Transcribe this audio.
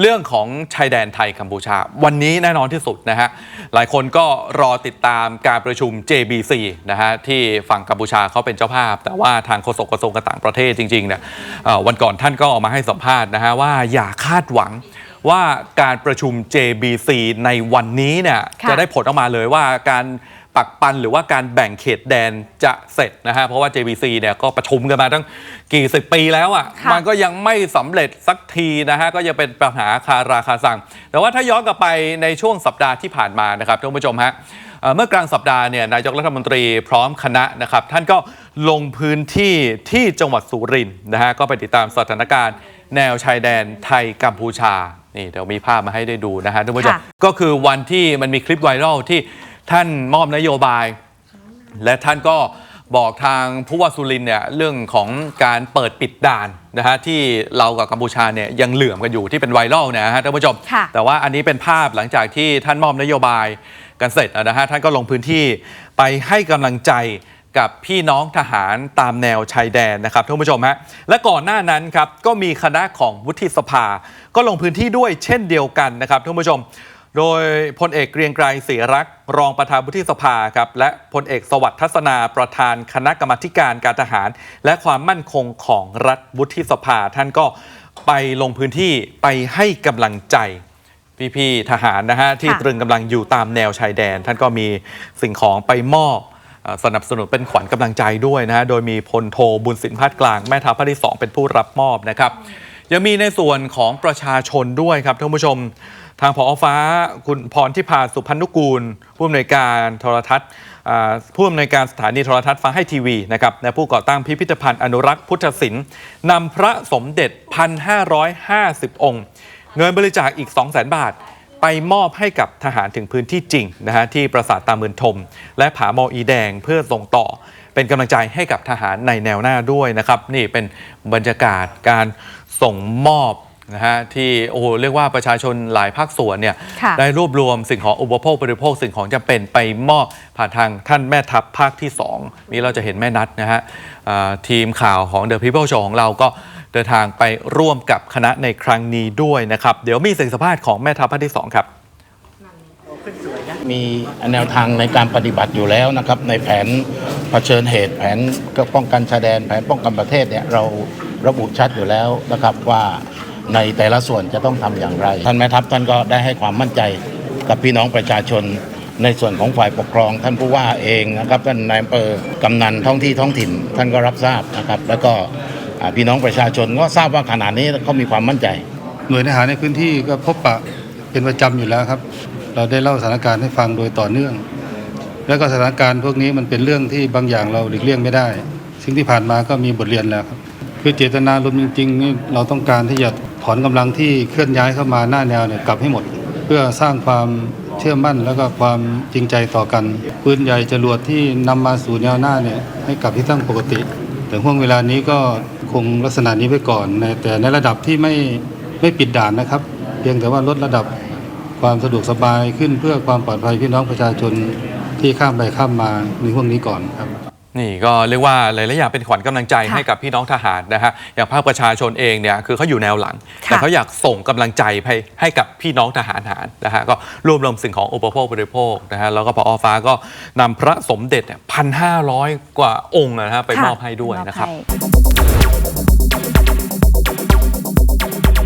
เรื่องของชายแดนไทยกัมพูชา วันนี้แน่นอนที่สุดนะฮะหลายคนก็รอติดตามการประชุม JBC นะฮะที่ฝั่งกัมพูชาเขาเป็นเจ้าภาพ แต่ว่าทางโฆษกกระทรวงการต่างประเทศจริงๆเนี่ยเอ่อวันก่อนท่านก็ออกมาให้สัมภาษณ์นะฮะว่าอย่าคาดหวังว่าการประชุม JBC ในวันนี้เนี่ยค่ะจะได้ผลออกมาเลยว่าการ ปักปันหรือว่าการแบ่งเขตแดนจะเสร็จนะฮะเพราะว่า JBC เนี่ยก็ประชุมกันมาตั้งกี่สิบปีแล้วอะ ค่ะ มันก็ยังไม่สำเร็จสักทีนะฮะก็ยังเป็นปัญหาคาราคาสั่ง แต่ว่าถ้าย้อนกลับไปในช่วงสัปดาห์ที่ผ่านมานะครับท่านผู้ชมฮะเอ่อเมื่อกลางสัปดาห์เนี่ยนายกรัฐมนตรีพร้อมคณะนะครับ ท่านก็ลงพื้นที่ที่จังหวัดสุรินทร์นะฮะก็ไปติดตามสถานการณ์ แนวชายแดนไทยกัมพูชานี่เดี๋ยวมีภาพมาให้ได้ดูนะฮะท่านผู้ชม ค่ะ ก็คือวันที่มันมีคลิปไวรัลที่ ท่านมอบนโยบาย และท่านก็บอกทางผู้ว่าสุรินทร์เนี่ยเรื่องของการเปิดปิดด่านนะฮะที่เรากับกัมพูชาเนี่ยยังเหลื่อมกันอยู่ที่เป็นไวรัลเนยนะฮะท่านผู้ชมค่ะแต่ว่าอันนี้เป็นภาพหลังจากที่ท่านมอบนโยบายกันเสร็จนะฮะท่านก็ลงพื้นที่ไปให้กำลังใจกับพี่น้องทหารตามแนวชายแดนนะครับท่านผู้ชมฮะและก่อนหน้านั้นครับก็มีคณะของวุฒิสภา ก็ลงพื้นที่ด้วยเช่นเดียวกันนะครับท่านผู้ชม โดยพลเอกเกรียงไกรศรีรักษ์รองประธานวุฒิสภาครับและพลเอกสวัสดิ์ทัศนาประธานคณะกรรมาธิการการทหาร และความมั่นคงของรัฐวุฒิสภา ท่านก็ไปลงพื้นที่ไปให้กำลังใจพี่ๆทหารนะฮะที่ค่ะตรึงกำลังอยู่ตามแนวชายแดน ท่านก็มีสิ่งของไปมอบเอ่อสนับสนุนเป็นขวัญกำลังใจด้วยนะฮะโดยมีพลโทบุญสินพาดกลางแม่ทัพภาคที่ 2 เป็นผู้รับมอบนะครับ ยังมีในส่วนของประชาชนด้วยครับท่านผู้ชม ทางผอฟ้าคุณพรทิพาสุพันนุกูล ผู้อำนวยการโทรทัศน์ผู้อำนวยการสถานีโทรทัศน์ฟ้าให้ทีวีนะครับและผู้ก่อตั้งพิพิธภัณฑ์อนุรักษ์พุทธศิลป์นำพระสมเด็จ 1,550 องค์ เงินบริจาคอีก 200,000 บาท ไปมอบให้กับทหารถึงพื้นที่จริงนะฮะที่ปราสาทตามืนทม และผาหมอีแดงเพื่อส่งต่อ เป็นกำลังใจให้กับทหารในแนวหน้าด้วยนะครับ นี่เป็นบรรยากาศการ ส่งมอบนะฮะที่โอ้โหเรียกว่าประชาชนหลายภาคส่วนเนี่ยค่ะได้รวบรวมสิ่งของอุปโภคบริโภคสิ่งของจำเป็นไปมอบผ่านทางท่านแม่ทัพภาคที่ 2 นี่เราจะเห็นแม่นัดนะฮะอ่าทีมข่าวของ The People Show ของเราก็เดินทางไปร่วมกับคณะในครั้งนี้ด้วยนะครับ เดี๋ยวมีเสียงสัมภาษณ์ของแม่ทัพภาคที่ 2 ครับ มีแนวทางในการปฏิบัติอยู่แล้วนะครับ ในแผน เผชิญเหตุแผนป้องกันชายแดนแผนป้องกันประเทศเนี่ยเราระบุชัดอยู่แล้วนะครับว่าในแต่ละส่วนจะต้องทำอย่างไร ท่านแม่ทัพท่านก็ได้ให้ความมั่นใจกับพี่น้องประชาชนในส่วนของฝ่ายปกครอง ท่านผู้ว่าเองนะครับท่านนายอำเภอกำนันท้องที่ท้องถิ่น ท่านก็รับทราบนะครับ แล้วก็พี่น้องประชาชนก็ทราบว่าขณะนี้เขามีความมั่นใจ หน่วยทหารในพื้นที่ก็พบปะเป็นประจำอยู่แล้วครับ เราได้เล่าสถานการณ์ให้ฟังโดยต่อเนื่อง แล้วก็สถานการณ์พวกนี้มันเป็นเรื่องที่บางอย่างเราหลีกเลี่ยงไม่ได้สิ่งที่ผ่านมาก็มีบทเรียนแล้วครับคือเจตนารมณ์จริงๆนี่เราต้องการที่จะถอนกำลังที่เคลื่อนย้ายเข้ามาหน้าแนวเนี่ยกลับให้หมด เพื่อสร้างความเชื่อมั่นแล้วก็ความจริงใจต่อกันปืนใหญ่จรวดที่นำมาสู่แนวหน้าเนี่ยให้กลับที่ตั้งปกติ แต่ห่วงเวลานี้ก็คงลักษณะนี้ไปก่อนในแต่ในระดับที่ไม่ไม่ปิดด่านนะครับ เพียงแต่ว่าลดระดับความสะดวกสบายขึ้นเพื่อความปลอดภัยพี่น้องประชาชน ที่ข้ามไปข้ามมาในห่วงนี้ก่อนครับ นี่ก็เรียกว่าหลายๆอย่างเป็นขวัญกำลังใจค่ะให้กับพี่น้องทหารนะฮะอย่างภาคประชาชนเองเนี่ยคือเขาอยู่แนวหลังค่ะแต่เขาอยากส่งกำลังใจไปให้กับพี่น้องทหารหารนะฮะก็รวบรวมสิ่งของอุปโภคบริโภคนะฮะแล้วก็พอฟ้าก็นำพระสมเด็จพันห้าร้อยกว่าองค์นะฮะไปมอบให้ด้วยนะครับมอบให้